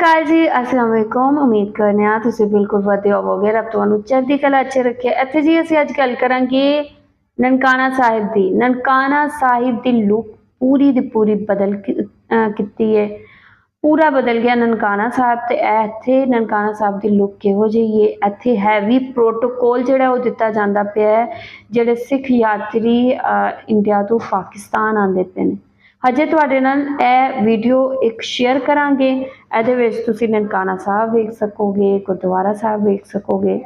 ਅਕਾਲ ਜੀ ਅਸਲਾਮ ਵਾਲੇਕੁਮ ਉਮੀਦ ਕਰਨੇ ਆ ਤੁਸੀਂ ਬਿਲਕੁਲ ਵਧੀਆ ਹੋਵੋਗੇ। ਰੱਬ ਤੁਹਾਨੂੰ ਚੜ੍ਹਦੀ ਕਲਾ ਚ ਰੱਖੇ। ਇੱਥੇ ਜੀ ਅਸੀਂ ਅੱਜ ਗੱਲ ਕਰਾਂਗੇ ਨਨਕਾਣਾ ਸਾਹਿਬ ਦੀ। ਨਨਕਾਣਾ ਸਾਹਿਬ ਦੀ ਲੁੱਕ ਪੂਰੀ ਦੀ ਪੂਰੀ ਬਦਲ ਕੀਤੀ ਹੈ। ਪੂਰਾ ਬਦਲ ਗਿਆ ਨਨਕਾਣਾ ਸਾਹਿਬ ਤੇ। ਇੱਥੇ ਨਨਕਾਣਾ ਸਾਹਿਬ ਦੀ ਲੁੱਕ ਕਿਹੋ ਜਿਹੀ ਹੈ? ਇੱਥੇ ਹੈਵੀ ਪ੍ਰੋਟੋਕੋਲ ਜਿਹੜਾ ਉਹ ਦਿੱਤਾ ਜਾਂਦਾ ਪਿਆ ਹੈ ਜਿਹੜੇ ਸਿੱਖ ਯਾਤਰੀ ਅਹ, ਇੰਡੀਆ ਤੋਂ ਪਾਕਿਸਤਾਨ ਆਉਂਦੇ ਪਏ ਨੇ। ਹਜੇ ਤੁਹਾਡੇ ਨਾਲ ਇਹ ਵੀਡੀਓ ਇੱਕ ਸ਼ੇਅਰ ਕਰਾਂਗੇ। ਇਹਦੇ ਵਿੱਚ ਤੁਸੀਂ ਨਨਕਾਣਾ ਸਾਹਿਬ ਵੇਖ ਸਕੋਗੇ, ਗੁਰਦੁਆਰਾ ਸਾਹਿਬ ਵੇਖ ਸਕੋਗੇ।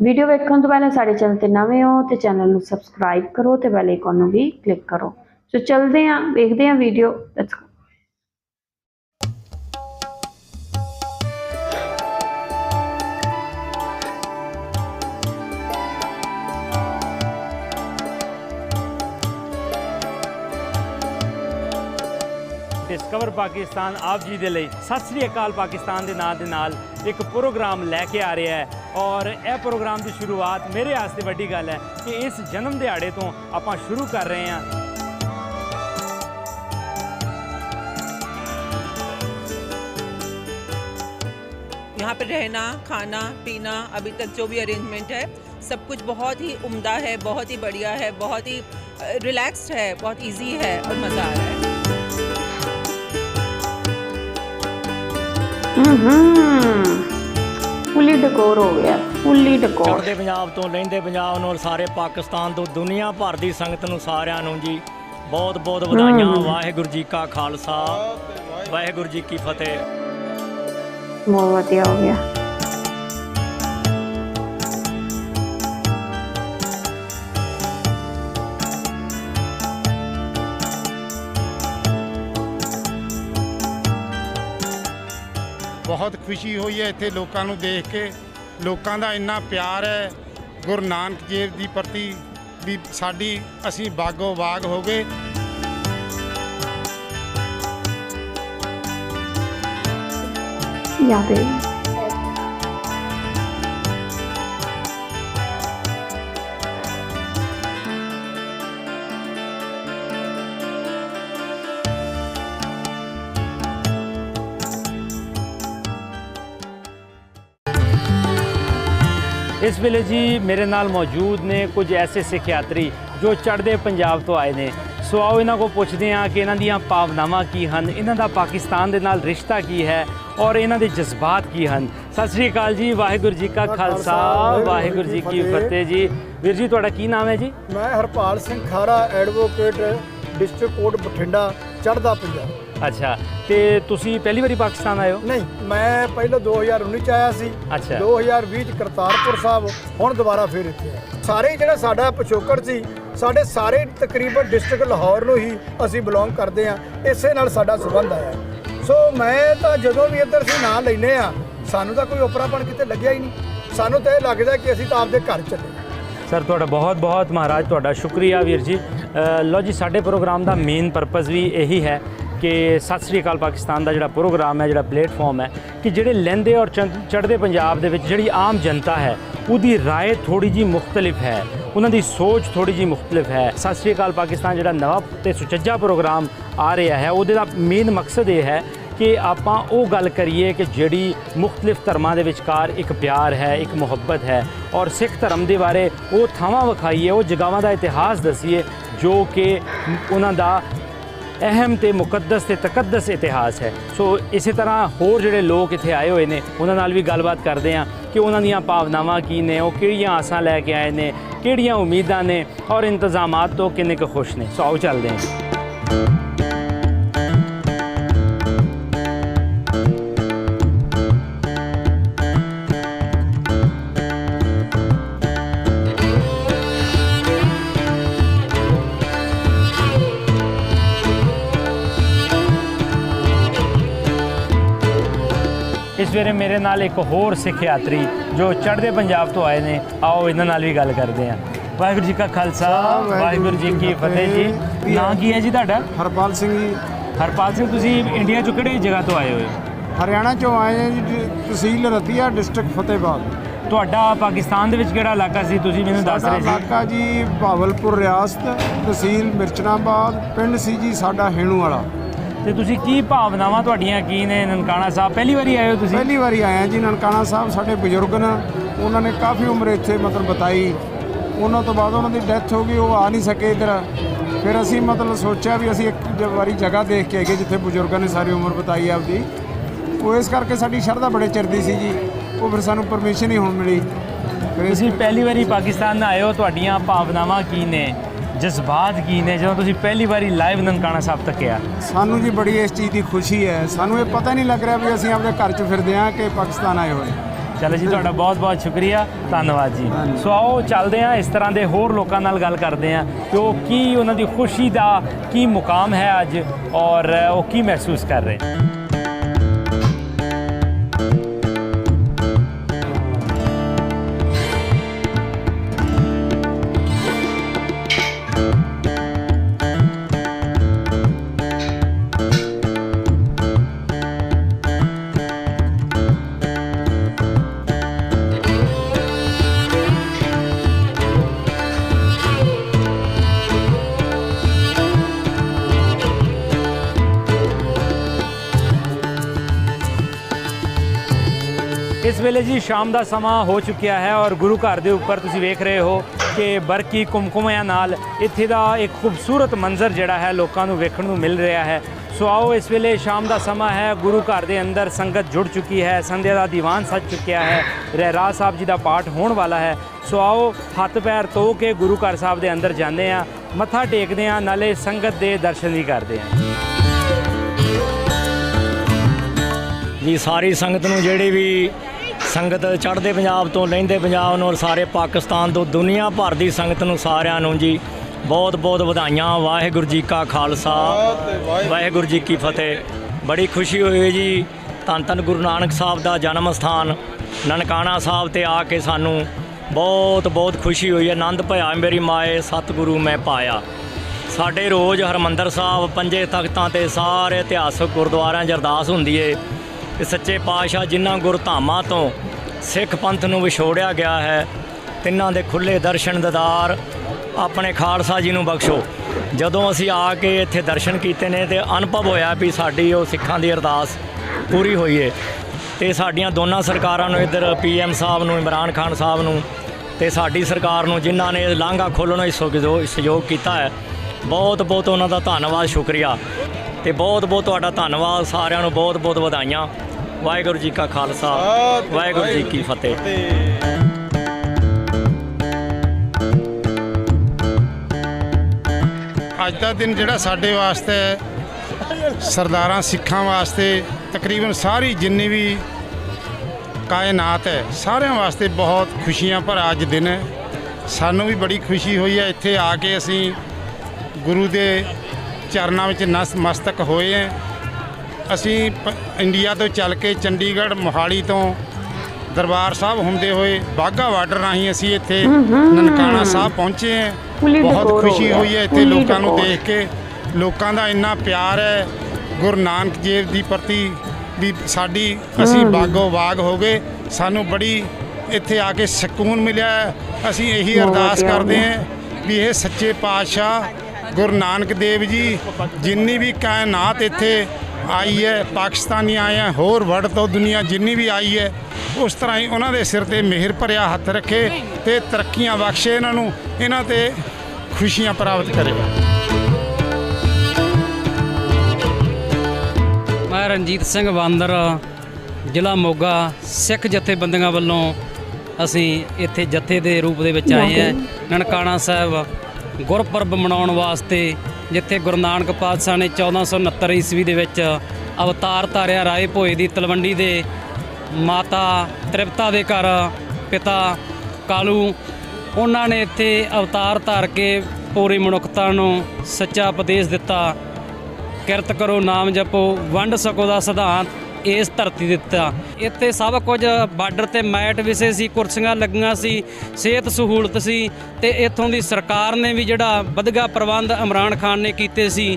ਵੀਡੀਓ ਵੇਖਣ ਤੋਂ ਪਹਿਲਾਂ ਸਾਡੇ ਚੈਨਲ ਤੇ ਨਵੇਂ ਹੋ ਤੇ ਚੈਨਲ ਨੂੰ ਸਬਸਕ੍ਰਾਈਬ ਕਰੋ ਤੇ ਬੈਲ ਆਈਕਨ ਨੂੰ ਵੀ ਕਲਿੱਕ ਕਰੋ। ਸੋ ਚਲਦੇ ਹਾਂ, ਵੇਖਦੇ ਹਾਂ ਵੀਡੀਓ ਲੈਟਸ ਡਿਸਕਵਰ ਪਾਕਿਸਤਾਨ ਆਪ ਜੀ ਦੇ ਲਈ ਸਤਿ ਸ੍ਰੀ ਅਕਾਲ ਪਾਕਿਸਤਾਨ ਦੇ ਨਾਂ ਦੇ ਨਾਲ ਇੱਕ ਪ੍ਰੋਗਰਾਮ ਲੈ ਕੇ ਆ ਰਿਹਾ ਹੈ ਔਰ ਇਹ ਪ੍ਰੋਗਰਾਮ ਦੀ ਸ਼ੁਰੂਆਤ ਮੇਰੇ ਵਾਸਤੇ ਵੱਡੀ ਗੱਲ ਹੈ ਕਿ ਇਸ ਜਨਮ ਦਿਹਾੜੇ ਤੋਂ ਆਪਾਂ ਸ਼ੁਰੂ ਕਰ ਰਹੇ ਹਾਂ यहाँ पे रहना खाना पीना अभी तक जो भी अरेंजमेंट है सब कुछ बहुत ही उम्दा है बहुत ही बढ़िया है बहुत ही रिलैक्स्ड है बहुत इजी है और मज़ा आ रहा है ਹੂੰ। ਫੁੱਲੀ ਡੈਕੋਰ ਹੋ ਗਿਆ ਫੁੱਲੀ ਡੈਕੋਰ। ਚੜ੍ਹਦੇ ਪੰਜਾਬ ਤੋਂ ਲਹਿੰਦੇ ਪੰਜਾਬ ਨੂੰ ਔਰ ਸਾਰੇ ਪਾਕਿਸਤਾਨ ਤੋਂ ਦੁਨੀਆ ਭਰ ਦੀ ਸੰਗਤ ਨੂੰ ਸਾਰਿਆਂ ਨੂੰ ਜੀ ਬਹੁਤ ਬਹੁਤ ਵਧਾਈਆਂ। ਵਾਹਿਗੁਰੂ ਜੀ ਕਾ ਖਾਲਸਾ ਵਾਹਿਗੁਰੂ ਜੀ ਕੀ ਫਤਿਹ। ਬਹੁਤ ਵਧੀਆ ਹੋ ਗਿਆ। ਖੁਸ਼ੀ ਹੋਈ ਹੈ ਇੱਥੇ ਲੋਕਾਂ ਨੂੰ ਦੇਖ ਕੇ। ਲੋਕਾਂ ਦਾ ਇੰਨਾ ਪਿਆਰ ਹੈ। ਗੁਰੂ ਨਾਨਕ ਦੇਵ ਦੀ ਪ੍ਰਤੀ ਵੀ ਸਾਡੀ ਅਸੀਂ ਬਾਗੋ ਬਾਗ ਹੋ ਗਏ। ਯਾ ਬੇ ਇਸ ਵੇਲੇ ਜੀ ਮੇਰੇ ਨਾਲ ਮੌਜੂਦ ਨੇ ਕੁਝ ਐਸੇ ਸਿੱਖ ਯਾਤਰੀ ਜੋ ਚੜ੍ਹਦੇ ਪੰਜਾਬ ਤੋਂ ਆਏ ਨੇ। ਸੋ ਆਓ ਇਹਨਾਂ ਕੋਲ ਪੁੱਛਦੇ ਹਾਂ ਕਿ ਇਹਨਾਂ ਦੀਆਂ ਭਾਵਨਾਵਾਂ ਕੀ ਹਨ ਇਹਨਾਂ ਦਾ ਪਾਕਿਸਤਾਨ ਦੇ ਨਾਲ ਰਿਸ਼ਤਾ ਕੀ ਹੈ ਔਰ ਇਹਨਾਂ ਦੇ ਜਜ਼ਬਾਤ ਕੀ ਹਨ। ਸਤਿ ਸ੍ਰੀ ਅਕਾਲ ਜੀ ਵਾਹਿਗੁਰੂ ਜੀ ਕਾ ਖਾਲਸਾ ਵਾਹਿਗੁਰੂ ਜੀ ਕੀ ਫਤਿਹ। ਜੀ। ਵੀਰ ਜੀ ਤੁਹਾਡਾ ਕੀ ਨਾਮ ਹੈ ਜੀ? ਮੈਂ ਹਰਪਾਲ ਸਿੰਘ ਖਾਰਾ ਐਡਵੋਕੇਟ ਡਿਸਟ੍ਰਿਕਟ ਕੋਰਟ ਬਠਿੰਡਾ ਚੜ੍ਹਦਾ ਪੰਜਾਬ। ਅੱਛਾ ਤੇ ਤੁਸੀਂ ਪਹਿਲੀ ਵਾਰੀ ਪਾਕਿਸਤਾਨ ਆਏ ਹੋ ਨਹੀਂ ਮੈਂ ਪਹਿਲਾਂ 2019 ਚ ਆਇਆ ਸੀ ਅੱਛਾ। 2020 ਚ ਕਰਤਾਰਪੁਰ ਸਾਹਿਬ ਹੁਣ ਦੁਬਾਰਾ ਫੇਰ ਇੱਥੇ ਆਇਆ ਸਾਰੇ ਜਿਹੜਾ ਸਾਡਾ ਪਿਛੋਕੜ ਸੀ ਸਾਡੇ ਸਾਰੇ ਤਕਰੀਬਨ ਡਿਸਟ੍ਰਿਕਟ ਲਾਹੌਰ ਨੂੰ ਹੀ ਅਸੀਂ ਬਿਲੋਂਗ ਕਰਦੇ ਆ ਇਸੇ ਨਾਲ ਸਾਡਾ ਸੰਬੰਧ ਆਇਆ। ਸੋ ਮੈਂ ਤਾਂ ਜਦੋਂ ਵੀ ਇੱਧਰ ਅਸੀਂ ਨਾਂ ਲੈਨੇ ਆ ਸਾਨੂੰ ਤਾਂ ਕੋਈ ਓਪਰਾਪਣ ਕਿਤੇ ਲੱਗਿਆ ਹੀ ਨਹੀਂ ਸਾਨੂੰ ਤਾਂ ਇਹ ਲੱਗਦਾ ਕਿ ਅਸੀਂ ਤਾਂ ਆਪਦੇ ਘਰ ਚੱਲੇ। ਸਰ ਤੁਹਾਡਾ ਬਹੁਤ ਬਹੁਤ ਮਹਾਰਾਜ ਤੁਹਾਡਾ ਸ਼ੁਕਰੀਆ ਵੀਰ ਜੀ ਲਓ ਜੀ ਸਾਡੇ ਪ੍ਰੋਗਰਾਮ ਦਾ ਮੇਨ ਪਰਪਸ ਵੀ ਇਹੀ ਹੈ ਕਿ ਸਤਿ ਸ੍ਰੀ ਅਕਾਲ ਪਾਕਿਸਤਾਨ ਦਾ ਜਿਹੜਾ ਪ੍ਰੋਗਰਾਮ ਹੈ ਜਿਹੜਾ ਪਲੇਟਫਾਰਮ ਹੈ ਕਿ ਜਿਹੜੇ ਲਹਿੰਦੇ ਔਰ ਚੜ੍ਹਦੇ ਪੰਜਾਬ ਦੇ ਵਿੱਚ ਜਿਹੜੀ ਆਮ ਜਨਤਾ ਹੈ ਉਹਦੀ رائے ਥੋੜੀ ਜੀ ਮੁxtਲਿਫ ਹੈ ਉਹਨਾਂ ਦੀ ਸੋਚ ਥੋੜੀ ਜੀ ਮੁxtਲਿਫ ਹੈ ਸਤਿ ਸ੍ਰੀ ਅਕਾਲ ਪਾਕਿਸਤਾਨ ਜਿਹੜਾ ਨਵਾਂ ਤੇ ਸੁਚੱਜਾ ਪ੍ਰੋਗਰਾਮ ਆ ਰਿਹਾ ਹੈ ਉਹਦੇ ਦਾ ਮੇਨ ਮਕਸਦ ਇਹ ਹੈ ਕਿ ਆਪਾਂ ਉਹ ਗੱਲ ਕਰੀਏ ਕਿ ਜਿਹੜੀ ਮੁxtਲਿਫ ਧਰਮਾਂ ਦੇ ਵਿਚਕਾਰ ਇੱਕ ਪਿਆਰ ਹੈ ਇੱਕ ਮੁਹੱਬਤ ਹੈ ਔਰ ਸਿੱਖ ਧਰਮ ਦੇ ਬਾਰੇ ਉਹ ਥਾਵਾਂ ਵਿਖਾਈਏ ਉਹ ਜਗ੍ਹਾਵਾਂ ਦਾ ਇਤਿਹਾਸ ਦਸੀਏ ਜੋ ਕਿ ਉਹਨਾਂ ਦਾ ਅਹਿਮ ਤੇ ਮੁਕੱਦਸ ਤੇ ਤਕੱਦਸ ਇਤਿਹਾਸ ਹੈ। ਸੋ ਇਸੇ ਤਰ੍ਹਾਂ ਹੋਰ ਜਿਹੜੇ ਲੋਕ ਇੱਥੇ ਆਏ ਹੋਏ ਨੇ, ਉਹਨਾਂ ਨਾਲ ਵੀ ਗੱਲਬਾਤ ਕਰਦੇ ਹਾਂ ਕਿ ਉਹਨਾਂ ਦੀਆਂ ਭਾਵਨਾਵਾਂ ਕੀ ਨੇ, ਉਹ ਕਿਹੜੀਆਂ ਆਸਾਂ ਲੈ ਕੇ ਆਏ ਨੇ, ਕਿਹੜੀਆਂ ਉਮੀਦਾਂ ਨੇ ਔਰ ਇੰਤਜ਼ਾਮਾਤ ਤੋਂ ਕਿੰਨੇ ਕੁ ਖੁਸ਼ ਨੇ। ਸੋ ਆਓ ਚੱਲਦੇ ਹਾਂ। ਇਸ ਵੇਲੇ ਮੇਰੇ ਨਾਲ ਇੱਕ ਹੋਰ ਸਿੱਖ ਯਾਤਰੀ ਜੋ ਚੜ੍ਹਦੇ ਪੰਜਾਬ ਤੋਂ ਆਏ ਨੇ ਆਓ ਇਹਨਾਂ ਨਾਲ ਵੀ ਗੱਲ ਕਰਦੇ ਹਾਂ। ਵਾਹਿਗੁਰੂ ਜੀ ਕਾ ਖਾਲਸਾ ਵਾਹਿਗੁਰੂ ਜੀ ਕੀ ਫਤਿਹ ਜੀ। ਨਾਂ ਕੀ ਹੈ ਜੀ ਤੁਹਾਡਾ? ਹਰਪਾਲ ਸਿੰਘ ਜੀ। ਹਰਪਾਲ ਸਿੰਘ ਤੁਸੀਂ ਇੰਡੀਆ ਚੋਂ ਕਿਹੜੀ ਜਗ੍ਹਾ ਤੋਂ ਆਏ ਹੋਏ? ਹੋ ਹਰਿਆਣਾ ਚੋਂ ਆਏ ਹਾਂ ਜੀ ਤਹਿਸੀਲ ਰਤੀਆ ਡਿਸਟ੍ਰਿਕਟ ਫਤਿਹਬਾਦ। ਤੁਹਾਡਾ ਪਾਕਿਸਤਾਨ ਦੇ ਵਿੱਚ ਕਿਹੜਾ ਇਲਾਕਾ ਸੀ ਤੁਸੀਂ ਮੈਨੂੰ ਦੱਸ ਰਹੇ ਸੀ? ਇਲਾਕਾ ਜੀ ਭਾਵਲਪੁਰ ਰਿਆਸਤ ਤਹਿਸੀਲ ਮਿਰਚਨਾਬਾਦ ਪਿੰਡ ਸੀ ਜੀ ਸਾਡਾ ਹੇਣੂ ਵਾਲਾ ਤੇ ਤੁਸੀਂ ਕੀ ਭਾਵਨਾਵਾਂ ਤੁਹਾਡੀਆਂ? ਕੀ ਨੇ ਨਨਕਾਣਾ ਸਾਹਿਬ? ਪਹਿਲੀ ਵਾਰੀ ਆਏ ਹੋ ਤੁਸੀਂ? ਪਹਿਲੀ ਵਾਰੀ ਆਇਆ ਜੀ ਨਨਕਾਣਾ ਸਾਹਿਬ ਸਾਡੇ ਬਜ਼ੁਰਗ ਨੇ। ਉਹਨਾਂ ਨੇ ਕਾਫੀ ਉਮਰ ਇੱਥੇ ਮਤਲਬ ਬਤਾਈ। ਉਹਨਾਂ ਤੋਂ ਬਾਅਦ ਉਹਨਾਂ ਦੀ ਡੈਥ ਹੋ ਗਈ ਉਹ ਆ ਨਹੀਂ ਸਕੇ ਇੱਧਰ। ਫਿਰ ਅਸੀਂ ਮਤਲਬ ਸੋਚਿਆ ਵੀ ਅਸੀਂ ਇੱਕ ਵਾਰੀ ਜਗ੍ਹਾ ਦੇਖ ਕੇ ਆਈਏ ਜਿੱਥੇ ਬਜ਼ੁਰਗਾਂ ਨੇ ਸਾਰੀ ਉਮਰ ਬਤਾਈ ਆਪਦੀ। ਉਹ ਇਸ ਕਰਕੇ ਸਾਡੀ ਸ਼ਰਧਾ ਬੜੇ ਚਿਰ ਦੀ ਸੀ ਜੀ। ਉਹ ਫਿਰ ਸਾਨੂੰ ਪਰਮਿਸ਼ਨ ਹੀ ਹੁਣ ਮਿਲੀ। ਫਿਰ ਤੁਸੀਂ ਪਹਿਲੀ ਵਾਰੀ ਪਾਕਿਸਤਾਨ ਆਏ ਹੋ ਤੁਹਾਡੀਆਂ ਭਾਵਨਾਵਾਂ ਕੀ ਨੇ? ਜਜ਼ਬਾਤ ਕੀ ਨੇ? ਜਦੋਂ ਤੁਸੀਂ ਪਹਿਲੀ ਵਾਰੀ ਲਾਈਵ ਨਨਕਾਣਾ ਸਾਹਿਬ ਤੱਕਿਆ। ਸਾਨੂੰ ਜੀ ਬੜੀ ਇਸ ਚੀਜ਼ ਦੀ ਖੁਸ਼ੀ ਹੈ। ਸਾਨੂੰ ਇਹ ਪਤਾ ਨਹੀਂ ਲੱਗ ਰਿਹਾ ਵੀ ਅਸੀਂ ਆਪਣੇ ਘਰ 'ਚ ਫਿਰਦੇ ਹਾਂ ਕਿ ਪਾਕਿਸਤਾਨ ਆਏ ਹੋਏ। ਚਲੋ ਜੀ ਤੁਹਾਡਾ ਬਹੁਤ ਬਹੁਤ ਸ਼ੁਕਰੀਆ। ਧੰਨਵਾਦ ਜੀ। ਸੋ ਆਓ ਚੱਲਦੇ ਹਾਂ ਇਸ ਤਰ੍ਹਾਂ ਦੇ ਹੋਰ ਲੋਕਾਂ ਨਾਲ ਗੱਲ ਕਰਦੇ ਹਾਂ ਕਿ ਉਹ ਕੀ ਉਹਨਾਂ ਦੀ ਖੁਸ਼ੀ ਦਾ ਕੀ ਮੁਕਾਮ ਹੈ ਅੱਜ ਔਰ ਉਹ ਕੀ ਮਹਿਸੂਸ ਕਰ ਰਹੇ। ਇਸ ਵੇਲੇ ਜੀ ਸ਼ਾਮ ਦਾ ਸਮਾਂ ਹੋ ਚੁੱਕਿਆ ਹੈ ਔਰ ਗੁਰੂ ਘਰ ਦੇ ਉੱਪਰ ਤੁਸੀਂ ਵੇਖ ਰਹੇ ਹੋ ਕਿ ਬਰਕੀ ਕੁਮਕੁਮਿਆਂ ਨਾਲ ਇੱਥੇ ਦਾ ਇੱਕ ਖੂਬਸੂਰਤ ਮੰਜ਼ਰ ਜਿਹੜਾ ਹੈ ਲੋਕਾਂ ਨੂੰ ਵੇਖਣ ਨੂੰ ਮਿਲ ਰਿਹਾ ਹੈ। ਸੋ ਆਓ ਇਸ ਵੇਲੇ ਸ਼ਾਮ ਦਾ ਸਮਾਂ ਹੈ, ਗੁਰੂ ਘਰ ਦੇ ਅੰਦਰ ਸੰਗਤ ਜੁੜ ਚੁੱਕੀ ਹੈ, ਸੰਧਿਆ ਦਾ ਦੀਵਾਨ ਸੱਜ ਚੁੱਕਿਆ ਹੈ ਰਹਿਰਾਜ ਸਾਹਿਬ ਜੀ ਦਾ ਪਾਠ ਹੋਣ ਵਾਲਾ ਹੈ। ਸੋ ਆਓ ਹੱਥ ਪੈਰ ਧੋ ਕੇ ਗੁਰੂ ਘਰ ਸਾਹਿਬ ਦੇ ਅੰਦਰ ਜਾਂਦੇ ਆ ਮੱਥਾ ਟੇਕਦੇ ਆ ਨਾਲੇ ਸੰਗਤ ਦੇ ਦਰਸ਼ਨ ਵੀ ਕਰਦੇ ਆ ਜੀ, ਸਾਰੀ ਸੰਗਤ ਨੂੰ ਜਿਹੜੀ ਵੀ ਸੰਗਤ ਚੜ੍ਹਦੇ ਪੰਜਾਬ ਤੋਂ ਲਹਿੰਦੇ ਪੰਜਾਬ ਨੂੰ ਔਰ ਸਾਰੇ ਪਾਕਿਸਤਾਨ ਤੋਂ ਦੁਨੀਆ ਭਰ ਦੀ ਸੰਗਤ ਨੂੰ ਸਾਰਿਆਂ ਨੂੰ ਜੀ ਬਹੁਤ ਬਹੁਤ ਵਧਾਈਆਂ, ਵਾਹਿਗੁਰੂ ਜੀ ਕਾ ਖਾਲਸਾ, ਵਾਹਿਗੁਰੂ ਜੀ ਕੀ ਫਤਿਹ। ਬੜੀ ਖੁਸ਼ੀ ਹੋਈ ਜੀ, ਧੰਨ ਧੰਨ ਗੁਰੂ ਨਾਨਕ ਸਾਹਿਬ ਦਾ ਜਨਮ ਸਥਾਨ ਨਨਕਾਣਾ ਸਾਹਿਬ ਤੇ ਆ ਕੇ ਸਾਨੂੰ ਬਹੁਤ ਬਹੁਤ ਖੁਸ਼ੀ ਹੋਈ, ਆਨੰਦ ਭਇਆ ਮੇਰੀ ਮਾਏ ਸਤਿਗੁਰੂ ਮੈਂ ਪਾਇਆ। ਸਾਡੇ ਰੋਜ਼ ਹਰਮੰਦਰ ਸਾਹਿਬ ਪੰਜੇ ਤਖਤਾਂ ਤੇ ਸਾਰੇ ਇਤਿਹਾਸਕ ਗੁਰਦੁਆਰਿਆਂ 'ਚ ਅਰਦਾਸ ਹੁੰਦੀ ਏ। ਕਿ ਸੱਚੇ ਪਾਤਸ਼ਾਹ ਜਿਨ੍ਹਾਂ ਗੁਰਧਾਮਾਂ ਤੋਂ ਸਿੱਖ ਪੰਥ ਨੂੰ ਵਿਛੋੜਿਆ ਗਿਆ ਹੈ, ਤਿੰਨਾਂ ਦੇ ਖੁੱਲੇ ਦਰਸ਼ਨ ਦਦਾਰ ਆਪਣੇ ਖਾਲਸਾ ਜੀ ਨੂੰ ਬਖਸ਼ੋ। ਜਦੋਂ ਅਸੀਂ ਆ ਕੇ ਇੱਥੇ ਦਰਸ਼ਨ ਕੀਤੇ ਨੇ ਤੇ ਅਨੁਭਵ ਹੋਇਆ ਵੀ ਸਾਡੀ ਉਹ ਸਿੱਖਾਂ ਦੀ ਅਰਦਾਸ ਪੂਰੀ ਹੋਈ ਏ। ਤੇ ਸਾਡੀਆਂ ਦੋਨਾਂ ਸਰਕਾਰਾਂ ਨੂੰ, ਇੱਧਰ ਪੀਐਮ ਸਾਹਿਬ ਨੂੰ, ਇਮਰਾਨ ਖਾਨ ਸਾਹਿਬ ਨੂੰ ਤੇ ਸਾਡੀ ਸਰਕਾਰ ਨੂੰ, ਜਿਨ੍ਹਾਂ ਨੇ ਲਾਂਘਾ ਖੋਲ੍ਹਣ ਵਿੱਚ ਸਹਿਯੋਗ ਸਹਿਯੋਗ ਕੀਤਾ ਹੈ ਬਹੁਤ ਬਹੁਤ ਉਹਨਾਂ ਦਾ ਧੰਨਵਾਦ, ਸ਼ੁਕਰੀਆ। ਤੇ ਬਹੁਤ ਬਹੁਤ ਤੁਹਾਡਾ ਧੰਨਵਾਦ, ਸਾਰਿਆਂ ਨੂੰ ਬਹੁਤ ਬਹੁਤ ਵਧਾਈਆਂ। ਵਾਹਿਗੁਰੂ ਜੀ ਕਾ ਖਾਲਸਾ ਵਾਹਿਗੁਰੂ ਜੀ ਕੀ ਫਤਿਹ। ਅੱਜ ਦਾ ਦਿਨ ਜਿਹੜਾ ਸਾਡੇ ਵਾਸਤੇ ਸਰਦਾਰਾਂ ਸਿੱਖਾਂ ਵਾਸਤੇ ਤਕਰੀਬਨ ਸਾਰੀ ਜਿੰਨੀ ਵੀ ਕਾਇਨਾਤ ਹੈ ਸਾਰਿਆਂ ਵਾਸਤੇ ਬਹੁਤ ਖੁਸ਼ੀਆਂ ਭਰਾ ਅੱਜ ਦਿਨ ਹੈ। ਸਾਨੂੰ ਵੀ ਬੜੀ ਖੁਸ਼ੀ ਹੋਈ ਹੈ ਇੱਥੇ ਆ ਕੇ ਅਸੀਂ ਗੁਰੂ ਦੇ ਚਰਨਾਂ ਵਿੱਚ ਨਸ ਮਸਤਕ ਹੋਏ ਹੈ। ਅਸੀਂ ਇੰਡੀਆ ਤੋਂ ਚੱਲ ਕੇ ਚੰਡੀਗੜ੍ਹ ਮੋਹਾਲੀ ਤੋਂ ਦਰਬਾਰ ਸਾਹਿਬ ਹੁੰਦੇ ਹੋਏ ਬਾਘਾ ਬਾਰਡਰ ਰਾਹੀਂ ਅਸੀਂ ਇੱਥੇ ਨਨਕਾਣਾ ਸਾਹਿਬ ਪਹੁੰਚੇ ਹੈ। ਬਹੁਤ ਖੁਸ਼ੀ ਹੋਈ ਹੈ ਇੱਥੇ ਲੋਕਾਂ ਨੂੰ। ਦੇਖ ਕੇ। ਲੋਕਾਂ ਦਾ ਇੰਨਾ ਪਿਆਰ ਹੈ। ਗੁਰੂ ਨਾਨਕ ਦੇਵ ਦੀ ਪ੍ਰਤੀ ਵੀ ਸਾਡੀ ਅਸੀਂ ਬਾਗੋ ਬਾਗ ਹੋ ਗਏ। ਸਾਨੂੰ ਬੜੀ ਇੱਥੇ ਆ ਕੇ ਸਕੂਨ ਮਿਲਿਆ ਹੈ। ਅਸੀਂ ਇਹੀ ਅਰਦਾਸ ਕਰਦੇ। ਹਾਂ ਵੀ ਇਹ ਸੱਚੇ ਪਾਤਸ਼ਾਹ ਗੁਰੂ ਨਾਨਕ ਦੇਵ ਜੀ ਜਿੰਨੀ ਵੀ ਕਾਇਨਾਤ ਇੱਥੇ ਆਈ ਹੈ ਪਾਕਿਸਤਾਨੀ ਆਏ ਹੈ ਹੋਰ ਵਰਡ ਤੋਂ ਦੁਨੀਆ ਜਿੰਨੀ ਵੀ ਆਈ ਹੈ ਉਸ ਤਰ੍ਹਾਂ ਹੀ ਉਹਨਾਂ ਦੇ ਸਿਰ ਤੇ ਮਿਹਰ ਭਰਿਆ ਹੱਥ ਰੱਖੇ ਤੇ ਤਰੱਕੀਆਂ ਬਖਸ਼ੇ ਇਹਨਾਂ ਨੂੰ ਇਹਨਾਂ ਤੇ ਖੁਸ਼ੀਆਂ ਪ੍ਰਾਪਤ ਕਰੇ। ਮੈਂ ਰਣਜੀਤ ਸਿੰਘ ਬਾਂਦਰ ਜ਼ਿਲ੍ਹਾ ਮੋਗਾ ਸਿੱਖ ਜਥੇਬੰਦੀਆਂ ਵੱਲੋਂ ਅਸੀਂ ਇੱਥੇ ਜਥੇ ਦੇ ਰੂਪ ਦੇ ਵਿੱਚ ਆਏ ਹਾਂ। ਨਨਕਾਣਾ ਸਾਹਿਬ ਗੁਰਪੁਰਬ ਮਨਾਉਣ ਵਾਸਤੇ ਜਿੱਥੇ ਗੁਰੂ ਨਾਨਕ ਪਾਤਸ਼ਾਹ ਨੇ 1469 ਈਸਵੀ ਦੇ ਵਿੱਚ ਅਵਤਾਰ ਧਾਰਿਆ ਰਾਏ ਭੋਏ ਦੀ ਤਲਵੰਡੀ ਦੇ ਮਾਤਾ ਤ੍ਰਿਪਤਾ ਦੇ ਘਰ ਪਿਤਾ ਕਾਲੂ, ਉਹਨਾਂ ਨੇ ਇੱਥੇ ਅਵਤਾਰ ਧਾਰ ਕੇ ਪੂਰੀ ਮਨੁੱਖਤਾ ਨੂੰ ਸੱਚਾ ਉਪਦੇਸ਼ ਦਿੱਤਾ। ਕਿਰਤ ਕਰੋ, ਨਾਮ ਜਪੋ, ਵੰਡ ਸਕੋ ਦਾ ਸਿਧਾਂਤ। ਇਸ ਧਰਤੀ ਦਿੱਤਾ ਇੱਥੇ ਸਭ ਕੁਝ, ਬਾਰਡਰ ਤੇ ਮੈਟ ਵਿਸੇ ਸੀ, ਕੁਰਸੀਆਂ ਲੱਗੀਆਂ ਸੀ, ਸਿਹਤ ਸਹੂਲਤ ਸੀ ਤੇ ਇੱਥੋਂ ਦੀ ਸਰਕਾਰ ਨੇ ਵੀ ਜਿਹੜਾ ਵਧਗਾ ਪ੍ਰਬੰਧ ਇਮਰਾਨ ਖਾਨ ਨੇ ਕੀਤੇ ਸੀ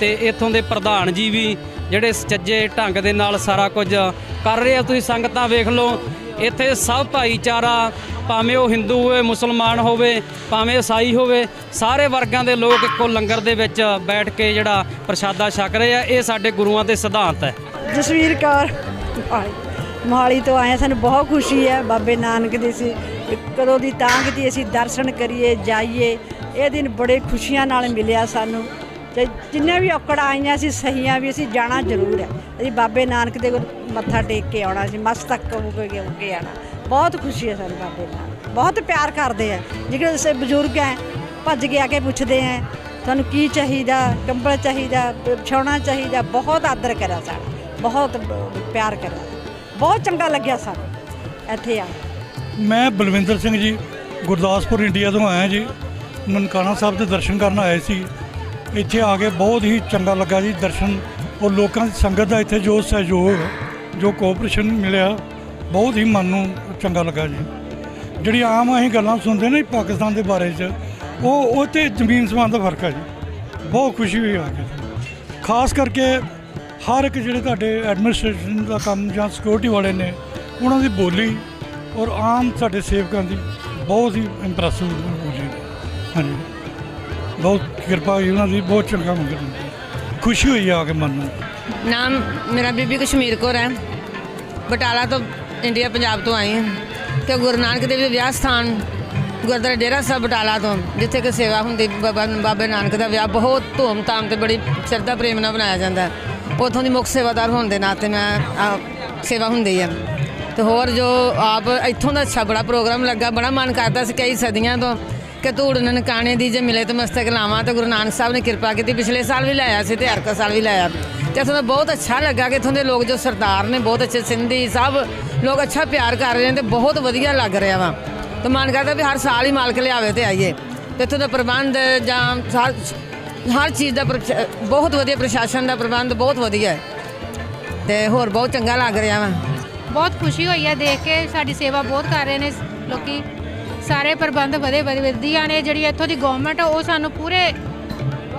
ਤੇ ਇੱਥੋਂ ਦੇ ਪ੍ਰਧਾਨ ਜੀ ਵੀ ਜਿਹੜੇ ਸੁਚੱਜੇ ਢੰਗ ਦੇ ਨਾਲ ਸਾਰਾ ਕੁਝ ਕਰ ਰਹੇ ਆ। ਤੁਸੀਂ ਸੰਗਤਾਂ ਵੇਖ ਲਓ, ਇੱਥੇ ਸਭ ਭਾਈਚਾਰਾ ਭਾਵੇਂ ਉਹ ਹਿੰਦੂ ਹੋਵੇ ਮੁਸਲਮਾਨ ਹੋਵੇ ਭਾਵੇਂ ਈਸਾਈ ਹੋਵੇ ਸਾਰੇ ਵਰਗਾਂ ਦੇ ਲੋਕ ਇੱਕੋ ਲੰਗਰ ਦੇ ਵਿੱਚ ਬੈਠ ਕੇ ਜਿਹੜਾ ਪ੍ਰਸ਼ਾਦਾ ਛਕ ਰਹੇ ਆ ਇਹ ਸਾਡੇ ਗੁਰੂਆਂ ਦੇ ਸਿਧਾਂਤ ਹੈ। ਜਸਵੀਰ ਕੌਰ ਮੋਹਾਲੀ ਤੋਂ ਆਏ ਹਾਂ, ਸਾਨੂੰ ਬਹੁਤ ਖੁਸ਼ੀ ਹੈ ਬਾਬੇ ਨਾਨਕ ਦੀ ਸੀ। ਕਦੋਂ ਦੀ ਤਾਂਗ ਦੀ ਅਸੀਂ ਦਰਸ਼ਨ ਕਰੀਏ ਜਾਈਏ ਇਹ ਦਿਨ ਬੜੇ ਖੁਸ਼ੀਆਂ ਨਾਲ ਮਿਲਿਆ ਸਾਨੂੰ। ਤੇ ਜਿੰਨੇ ਵੀ ਔਕੜ ਆਈਆਂ ਸੀ ਸਹੀਆਂ ਵੀ ਅਸੀਂ ਜਾਣਾ ਜ਼ਰੂਰ ਹੈ। ਅਸੀਂ ਬਾਬੇ ਨਾਨਕ ਦੇ ਕੋਲ ਮੱਥਾ ਟੇਕ ਕੇ ਆਉਣਾ ਸੀ ਮਸਤਕ ਹੋ ਕੇ ਹੋ ਬਹੁਤ ਖੁਸ਼ੀ ਹੈ ਸਾਨੂੰ ਬਾਬੇ ਨਾਲ। ਬਹੁਤ ਪਿਆਰ ਕਰਦੇ ਆ। ਜਿਹੜੇ ਸੇ ਬਜ਼ੁਰਗ ਹੈ, ਭੱਜ ਕੇ ਆ ਕੇ ਪੁੱਛਦੇ ਆ, ਤੁਹਾਨੂੰ ਕੀ ਚਾਹੀਦਾ? ਕੰਬਲ ਚਾਹੀਦਾ? ਵਿਛਾਉਣਾ ਚਾਹੀਦਾ? ਬਹੁਤ ਆਦਰ ਕਰਿਆ ਸਾਡਾ। ਬਹੁਤ ਪਿਆਰ ਕਰਿਆ। ਬਹੁਤ ਚੰਗਾ ਲੱਗਿਆ ਸਾਨੂੰ। ਇੱਥੇ ਆ। ਮੈਂ ਬਲਵਿੰਦਰ ਸਿੰਘ ਜੀ, ਗੁਰਦਾਸਪੁਰ, ਇੰਡੀਆ ਤੋਂ ਆਇਆ ਜੀ। ਨਨਕਾਣਾ ਸਾਹਿਬ ਦੇ ਦਰਸ਼ਨ ਕਰਨ ਆਏ ਸੀ। ਇੱਥੇ ਆ ਕੇ ਬਹੁਤ ਹੀ ਚੰਗਾ ਲੱਗਾ ਜੀ ਦਰਸ਼ਨ। ਔਰ ਲੋਕਾਂ ਦੀ ਸੰਗਤ ਦਾ ਇੱਥੇ ਜੋ ਸਹਿਯੋਗ, ਜੋ ਕੋਆਪਰੇਸ਼ਨ ਮਿਲਿਆ ਬਹੁਤ ਹੀ ਮਨ ਨੂੰ ਚੰਗਾ ਲੱਗਾ ਜੀ। ਜਿਹੜੀ ਆਮ ਅਸੀਂ ਗੱਲਾਂ ਸੁਣਦੇ ਨੇ ਪਾਕਿਸਤਾਨ ਦੇ ਬਾਰੇ 'ਚ, ਉਹ ਉਹ ਤੇ ਜ਼ਮੀਨ ਸਮਾਨ ਦਾ ਫ਼ਰਕ ਹੈ ਜੀ। ਬਹੁਤ ਖੁਸ਼ੀ ਹੋਈ ਆ ਕੇ। ਖਾਸ ਕਰਕੇ ਹਰ ਇੱਕ ਜਿਹੜੇ ਤੁਹਾਡੇ ਐਡਮਿਨਿਸਟ੍ਰੇਸ਼ਨ ਦਾ ਕੰਮ ਜਾਂ ਸਿਕਿਉਰਿਟੀ ਵਾਲੇ ਨੇ, ਉਹਨਾਂ ਦੀ ਬੋਲੀ ਔਰ ਆਮ ਸਾਡੇ ਸੇਵਕਾਂ ਦੀ ਬਹੁਤ ਹੀ ਇੰਪ੍ਰੈਸਿਵ ਬੋਲੀ ਹਾਂਜੀ। ਬਹੁਤ ਕਿਰਪਾ ਹੋਈ ਉਹਨਾਂ ਦੀ, ਬਹੁਤ ਚੰਗਾ ਮੰਗਲ ਖੁਸ਼ੀ ਹੋਈ ਆ ਕੇ ਮਨ ਨੂੰ। ਨਾਮ ਮੇਰਾ ਬੀਬੀ ਕਸ਼ਮੀਰ ਕੌਰ ਹੈ। ਬਟਾਲਾ ਤੋਂ ਇੰਡੀਆ ਪੰਜਾਬ ਤੋਂ ਆਈ ਹਾਂ। ਤੇ ਗੁਰੂ ਨਾਨਕ ਦੇਵ ਜੀ ਵਿਆਹ ਸਥਾਨ ਗੁਰਦੁਆਰਾ ਡੇਰਾ ਸਾਹਿਬ ਬਟਾਲਾ ਤੋਂ ਜਿੱਥੇ ਕਿ ਸੇਵਾ ਹੁੰਦੀ ਬਾਬਾ ਬਾਬੇ ਨਾਨਕ ਦਾ ਵਿਆਹ ਬਹੁਤ ਧੂਮ-ਧਾਮ ਤੇ ਬੜੀ ਸ਼ਰਧਾ ਪ੍ਰੇਮ ਨਾਲ ਬਣਾਇਆ ਜਾਂਦਾ। ਹੈ ਉਥੋਂ ਦੀ ਮੁੱਖ ਸੇਵਾਦਾਰ ਹੋਣ ਦੇ ਨਾਤੇ ਮੈਂ ਆ, ਸੇਵਾ ਹੁੰਦੀ ਆ। ਤੇ ਹੋਰ ਜੋ ਆਪ ਇੱਥੋਂ ਦਾ ਅੱਛਾ ਬੜਾ ਪ੍ਰੋਗਰਾਮ ਲੱਗਾ ਬੜਾ ਮਨ ਕਰਦਾ ਸੀ ਕਈ ਸਦੀਆਂ ਤੋਂ ਕਿ ਧੂੜ ਨਨਕਾਣੇ ਦੀ ਜੇ ਮਿਲੇ ਤੇ ਮਸਤਕ ਲਾਵਾਂ ਤੇ ਗੁਰੂ ਨਾਨਕ ਸਾਹਿਬ ਨੇ ਕਿਰਪਾ ਕੀਤੀ। ਪਿਛਲੇ ਸਾਲ ਵੀ ਲਾਇਆ ਸੀ ਤੇ ਹਰ ਸਾਲ ਵੀ ਲਾਇਆ। ਤੇ ਇੱਥੋਂ ਦਾ ਬਹੁਤ ਅੱਛਾ ਲੱਗਾ ਕਿ ਇੱਥੋਂ ਦੇ ਲੋਕ ਜੋ ਸਰਦਾਰ ਨੇ, ਬਹੁਤ ਅੱਛੇ ਸਿੰਧੀ ਸਭ ਲੋਕ ਅੱਛਾ ਪਿਆਰ ਕਰ ਰਹੇ ਨੇ ਤੇ ਬਹੁਤ ਵਧੀਆ ਲੱਗ ਰਿਹਾ ਵਾ। ਤੇ ਮਨ ਕਰਦਾ ਵੀ ਹਰ ਸਾਲ ਹੀ ਮਾਲਕ ਲਿਆਵੇ ਤੇ ਆਈਏ। ਤੇ ਇੱਥੋਂ ਦਾ ਪ੍ਰਬੰਧ ਜਾਂ ਹਰ ਹਰ ਚੀਜ਼ ਦਾ ਪ੍ਰਸ਼- ਬਹੁਤ ਵਧੀਆ ਪ੍ਰਸ਼ਾਸਨ ਦਾ ਪ੍ਰਬੰਧ ਬਹੁਤ ਵਧੀਆ ਹੈ। ਤੇ ਹੋਰ ਬਹੁਤ ਚੰਗਾ ਲੱਗ ਰਿਹਾ ਵਾ। ਬਹੁਤ ਖੁਸ਼ੀ ਹੋਈ ਹੈ ਦੇਖ ਕੇ, ਸਾਡੀ ਸੇਵਾ ਬਹੁਤ ਕਰ ਰਹੇ ਨੇ ਲੋਕੀ। ਸਾਰੇ ਪ੍ਰਬੰਧ ਵਧੇ ਵਧੇ ਵਧੀਆ ਨੇ, ਜਿਹੜੀ ਇੱਥੋਂ ਦੀ ਗਵਰਨਮੈਂਟ ਉਹ ਸਾਨੂੰ ਪੂਰੇ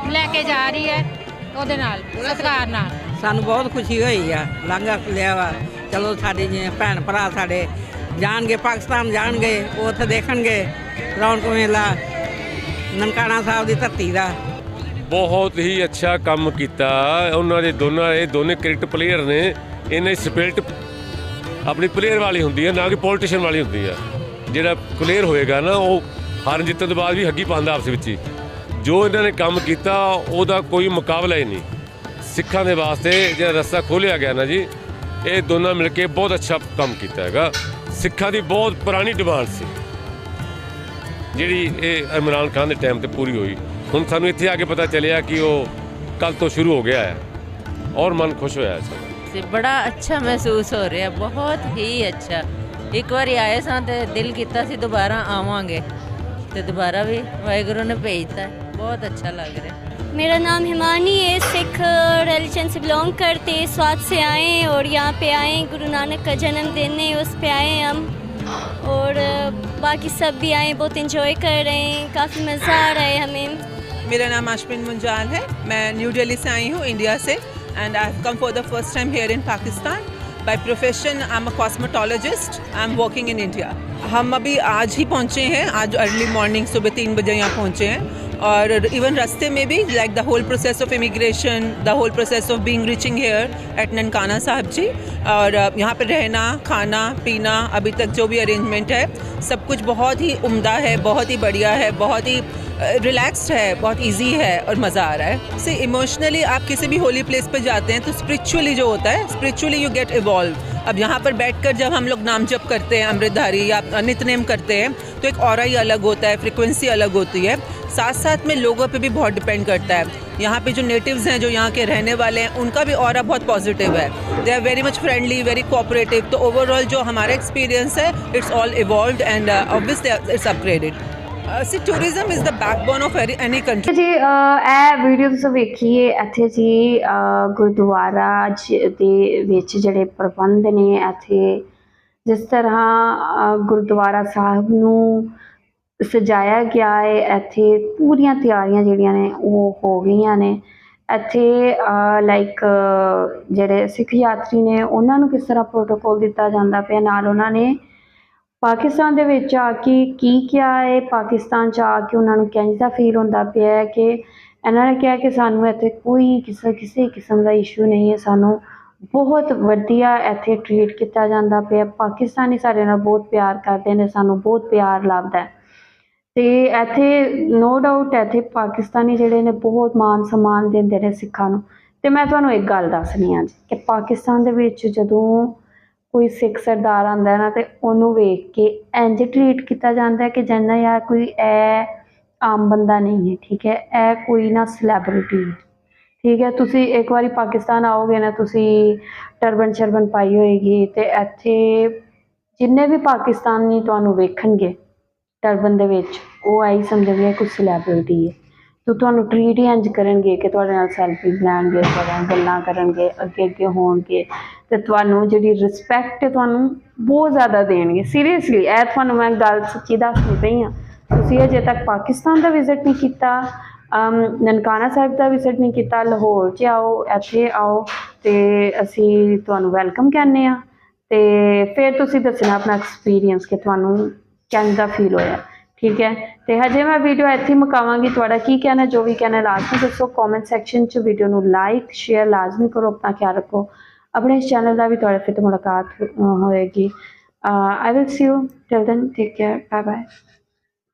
ਲੈ ਕੇ ਜਾ ਰਹੀ ਹੈ। ਉਹਦੇ ਨਾਲ ਸਤਿਕਾਰ ਨਾਲ। ਸਾਨੂੰ ਬਹੁਤ ਖੁਸ਼ੀ ਹੋਈ ਆ ਲਾਂਘਾ ਖੁੱਲਿਆ ਵਾ। ਚਲੋ ਸਾਡੇ ਜਿਵੇਂ ਭੈਣ ਭਰਾ ਸਾਡੇ ਜਾਣਗੇ ਪਾਕਿਸਤਾਨ ਜਾਣਗੇ ਉਹ ਉੱਥੇ ਦੇਖਣਗੇ ਰੌਣਕ ਮੇਲਾ ਨਨਕਾਣਾ ਸਾਹਿਬ ਦੀ ਧਰਤੀ ਦਾ। ਬਹੁਤ ਹੀ ਅੱਛਾ ਕੰਮ ਕੀਤਾ। ਉਹਨਾਂ ਦੇ ਦੋਨਾਂ ਇਹ ਦੋਨੇ ਕ੍ਰਿਕਟ ਪਲੇਅਰ ਨੇ। ਇਹਨਾਂ ਦੀ ਸਪਿਰਿਟ ਆਪਣੀ ਪਲੇਅਰ ਵਾਲੀ ਹੁੰਦੀ ਹੈ ਨਾ ਕਿ ਪੋਲੀਟੀਸ਼ੀਅਨ ਵਾਲੀ ਹੁੰਦੀ ਹੈ ਜਿਹੜਾ ਪਲੇਅਰ ਹੋਏਗਾ ਨਾ ਉਹ ਹਾਰਨ ਜਿੱਤਣ ਤੋਂ ਬਾਅਦ ਵੀ ਹੱਗੀ ਪਾਉਂਦਾ ਆਪਸ ਵਿੱਚ ਹੀ। ਜੋ ਇਹਨਾਂ ਨੇ ਕੰਮ ਕੀਤਾ, ਉਹਦਾ ਕੋਈ ਮੁਕਾਬਲਾ ਹੀ ਨਹੀਂ। ਸਿੱਖਾਂ ਦੇ ਵਾਸਤੇ ਜਿਹੜਾ ਰਸਤਾ ਖੋਲ੍ਹਿਆ ਗਿਆ ਨਾ ਜੀ, ਇਹ ਦੋਨਾਂ ਮਿਲ ਕੇ ਬਹੁਤ ਅੱਛਾ ਕੰਮ ਕੀਤਾ ਹੈਗਾ। ਸਿੱਖਾਂ ਦੀ ਬਹੁਤ ਪੁਰਾਣੀ ਡਿਮਾਂਡ ਸੀ। ਜਿਹੜੀ ਇਹ ਇਮਰਾਨ ਖਾਨ ਦੇ ਟਾਈਮ ਤੇ ਪੂਰੀ ਹੋਈ। ਹੁਣ ਸਾਨੂੰ ਇੱਥੇ ਆ ਕੇ ਪਤਾ ਚੱਲਿਆ ਕਿ ਉਹ ਕੱਲ ਤੋਂ ਸ਼ੁਰੂ ਹੋ ਗਿਆ ਹੈ। ਔਰ ਮਨ ਖੁਸ਼ ਹੋਇਆ ਹੈ ਤੇ ਬੜਾ ਅੱਛਾ ਮਹਿਸੂਸ ਹੋ ਰਿਹਾ, ਬਹੁਤ ਹੀ ਅੱਛਾ। ਇੱਕ ਵਾਰੀ ਆਏ ਸਾਂ ਤੇ ਦਿਲ ਕੀਤਾ ਸੀ ਦੁਬਾਰਾ ਆਵਾਂਗੇ। ਤੇ ਦੁਬਾਰਾ ਵੀ ਵਾਹਿਗੁਰੂ ਨੇ ਭੇਜਤਾ बहुत अच्छा लग रहा है। मेरा नाम हिमानी है सिख रिलीजन से बिलोंग करते स्वाद से आए और यहाँ पे आए गुरु नानक का जन्म देने उस पे आए हम। और बाकी सब भी आए बहुत इंजॉय कर रहे हैं काफ़ी मज़ा आ रहा है हमें। मेरा नाम आशमिन मुंजाल है मैं न्यू दिल्ली से आई हूँ इंडिया से and I come for the first time here in Pakistan By profession I am cosmetologist. I'm I am working in India हम अभी आज ही पहुँचे हैं आज अर्ली मॉर्निंग सुबह तीन बजे यहाँ पहुँचे हैं। और इवन रास्ते में भी like the whole process of immigration the whole process of being reaching here at Nankana Sahib ji. और यहाँ पर रहना, खाना, पीना, अभी तक जो भी अरेंजमेंट है, सब कुछ बहुत ही उम्दा है, बहुत ही बढ़िया है, बहुत ही रिलैक्स्ड है, बहुत इजी है और मज़ा आ रहा है। से इमोशनली आप किसी भी होली प्लेस पर जाते हैं तो स्पिरिचुअली जो होता है स्पिरिचुअली यू गेट इवॉल्व अब यहाँ पर बैठकर जब हम लोग नाम जप करते हैं, अमृतधारी या नित्यनेम करते हैं तो एक और ही अलग होता है फ्रिक्वेंसी अलग होती है। साथ साथ में लोगों पे भी बहुत डिपेंड करता है। यहाँ पे जो नेटिव्स हैं, जो यहाँ के रहने वाले हैं, उनका भी और बहुत पॉजिटिव है। They are very much friendly very cooperative तो ओवरऑल जो हमारा एक्सपीरियंस है it's all evolve and obviously it's upgraded C tourism is the backbone of any country ਜੀ ਇਹ ਵੀਡੀਓ ਤੁਸੀਂ ਵੇਖੀਏ, ਇੱਥੇ ਜੀ ਗੁਰਦੁਆਰਾ ਦੇ ਵਿੱਚ ਜਿਹੜੇ ਪ੍ਰਬੰਧ ਨੇ ਇੱਥੇ, ਜਿਸ ਤਰ੍ਹਾਂ ਗੁਰਦੁਆਰਾ ਸਾਹਿਬ ਨੂੰ ਸਜਾਇਆ ਗਿਆ ਹੈ, ਇੱਥੇ ਪੂਰੀਆਂ ਤਿਆਰੀਆਂ ਜਿਹੜੀਆਂ ਨੇ, ਉਹ ਹੋ ਗਈਆਂ ਨੇ। ਇੱਥੇ ਲਾਈਕ ਜਿਹੜੇ ਸਿੱਖ ਯਾਤਰੀ ਨੇ, ਉਹਨਾਂ ਨੂੰ ਕਿਸ ਤਰ੍ਹਾਂ ਪ੍ਰੋਟੋਕੋਲ ਦਿੱਤਾ ਜਾਂਦਾ ਪਿਆ, ਨਾਲ ਉਹਨਾਂ ਨੇ ਪਾਕਿਸਤਾਨ ਦੇ ਵਿੱਚ ਆ ਕੇ ਕੀ ਕਿਹਾ ਹੈ? ਪਾਕਿਸਤਾਨ 'ਚ ਆ ਕੇ ਉਹਨਾਂ ਨੂੰ ਕਿੰਝ ਦਾ ਫੀਲ ਹੁੰਦਾ ਪਿਆ ਹੈ ਕਿ ਇਹਨਾਂ ਨੇ ਕਿਹਾ ਕਿ ਸਾਨੂੰ ਇੱਥੇ ਕੋਈ ਕਿਸੇ ਕਿਸੇ ਕਿਸਮ ਦਾ ਇਸ਼ੂ ਨਹੀਂ ਹੈ। ਸਾਨੂੰ ਬਹੁਤ ਵਧੀਆ ਇੱਥੇ ਟਰੀਟ ਕੀਤਾ ਜਾਂਦਾ ਪਿਆ। ਪਾਕਿਸਤਾਨੀ ਸਾਡੇ ਨਾਲ ਬਹੁਤ ਪਿਆਰ ਕਰਦੇ ਨੇ, ਸਾਨੂੰ ਬਹੁਤ ਪਿਆਰ ਲੱਭਦਾ ਹੈ। ਤੇ ਇੱਥੇ ਨੋ ਡਾਊਟ ਇੱਥੇ ਪਾਕਿਸਤਾਨੀ ਜਿਹੜੇ ਨੇ ਬਹੁਤ ਮਾਨ ਸਨਮਾਨ ਦਿੰਦੇ ਨੇ ਸਿੱਖਾਂ ਨੂੰ। ਤੇ ਮੈਂ ਤੁਹਾਨੂੰ ਇੱਕ ਗੱਲ ਦੱਸਣੀ ਆ ਜੀ ਕਿ ਪਾਕਿਸਤਾਨ ਦੇ ਵਿੱਚ ਜਦੋਂ ਕੋਈ ਸਿੱਖ ਸਰਦਾਰ ਆਉਂਦਾ ਨਾ ਤੇ ਉਹਨੂੰ ਵੇਖ ਕੇ ਇੰਜ ਟਰੀਟ ਕੀਤਾ ਜਾਂਦਾ ਕਿ ਜਿੰਨਾ ਯਾਰ ਕੋਈ ਐ ਆਮ ਬੰਦਾ ਨਹੀਂ ਹੈ, ਠੀਕ ਹੈ? ਇਹ ਕੋਈ ਨਾ ਸੈਲੈਬ੍ਰਿਟੀ ਹੈ। ਠੀਕ ਹੈ? ਤੁਸੀਂ ਇੱਕ ਵਾਰੀ ਪਾਕਿਸਤਾਨ ਆਓਗੇ ਨਾ, ਤੁਸੀਂ ਟਰਬਨ ਸ਼ਰਬਨ ਪਾਈ ਹੋਏਗੀ ਤੇ ਇੱਥੇ ਜਿੰਨੇ ਵੀ ਪਾਕਿਸਤਾਨੀ ਤੁਹਾਨੂੰ ਵੇਖਣਗੇ ਟਰਬਨ ਦੇ ਵਿੱਚ, ਉਹ ਆਈ ਸਮਝਣਗੇ ਕੋਈ ਸੈਲੈਬ੍ਰਿਟੀ ਹੈ। ਤੇ ਤੁਹਾਨੂੰ ਟਰੀਟ ਹੀ ਇੰਝ ਕਰਨਗੇ ਕਿ ਤੁਹਾਡੇ ਨਾਲ ਸੈਲਫੀ ਲੈਣਗੇ ਤੁਹਾਡੇ ਨਾਲ ਗੱਲਾਂ ਕਰਨਗੇ ਅੱਗੇ ਅੱਗੇ ਹੋਣਗੇ। ਤੇ ਤੁਹਾਨੂੰ ਜਿਹੜੀ ਰਿਸਪੈਕਟ ਤੁਹਾਨੂੰ ਬਹੁਤ ਜ਼ਿਆਦਾ ਦੇਣਗੇ। ਸੀਰੀਅਸਲੀ ਇਹ ਤੁਹਾਨੂੰ ਮੈਂ ਗੱਲ ਸੱਚੀ ਦੱਸਦੀ ਪਈ ਹਾਂ। ਤੁਸੀਂ ਅਜੇ ਤੱਕ ਪਾਕਿਸਤਾਨ ਦਾ ਵਿਜ਼ਿਟ ਨਹੀਂ ਕੀਤਾ ਨਨਕਾਣਾ ਸਾਹਿਬ ਦਾ ਵਿਜ਼ਿਟ ਨਹੀਂ ਕੀਤਾ, ਲਾਹੌਰ 'ਚ ਆਓ, ਇੱਥੇ ਆਓ ਤੇ ਅਸੀਂ ਤੁਹਾਨੂੰ ਵੈਲਕਮ ਕਹਿੰਦੇ ਆ ਤੇ ਫਿਰ ਤੁਸੀਂ ਦੱਸਣਾ ਆਪਣਾ ਐਕਸਪੀਰੀਅੰਸ ਕਿ ਤੁਹਾਨੂੰ ਕਿੰਝ ਦਾ ਫੀਲ ਹੋਇਆ। ਠੀਕ ਹੈ? ਤੇ ਹਜੇ ਮੈਂ ਵੀਡੀਓ ਇੱਥੇ ਮੁਕਾਵਾਂਗੀ। ਤੁਹਾਡਾ ਕੀ ਕਹਿਣਾ, ਜੋ ਵੀ ਕਹਿਣਾ, ਲਾਜ਼ਮੀ ਦੱਸੋ। ਕਮੈਂਟ ਸੈਕਸ਼ਨ 'ਚ ਵੀਡੀਓ ਨੂੰ ਲਾਈਕ ਸ਼ੇਅਰ ਲਾਜ਼ਮੀ ਕਰੋ, ਆਪਣਾ ਖਿਆਲ ਰੱਖੋ। ਆਪਣੇ ਇਸ ਚੈਨਲ ਦਾ ਵੀ ਤੁਹਾਡੇ ਫਿਰ ਤੋਂ ਮੁਲਾਕਾਤ ਅ, ਹੋਏਗੀ। I will see you till then take care bye bye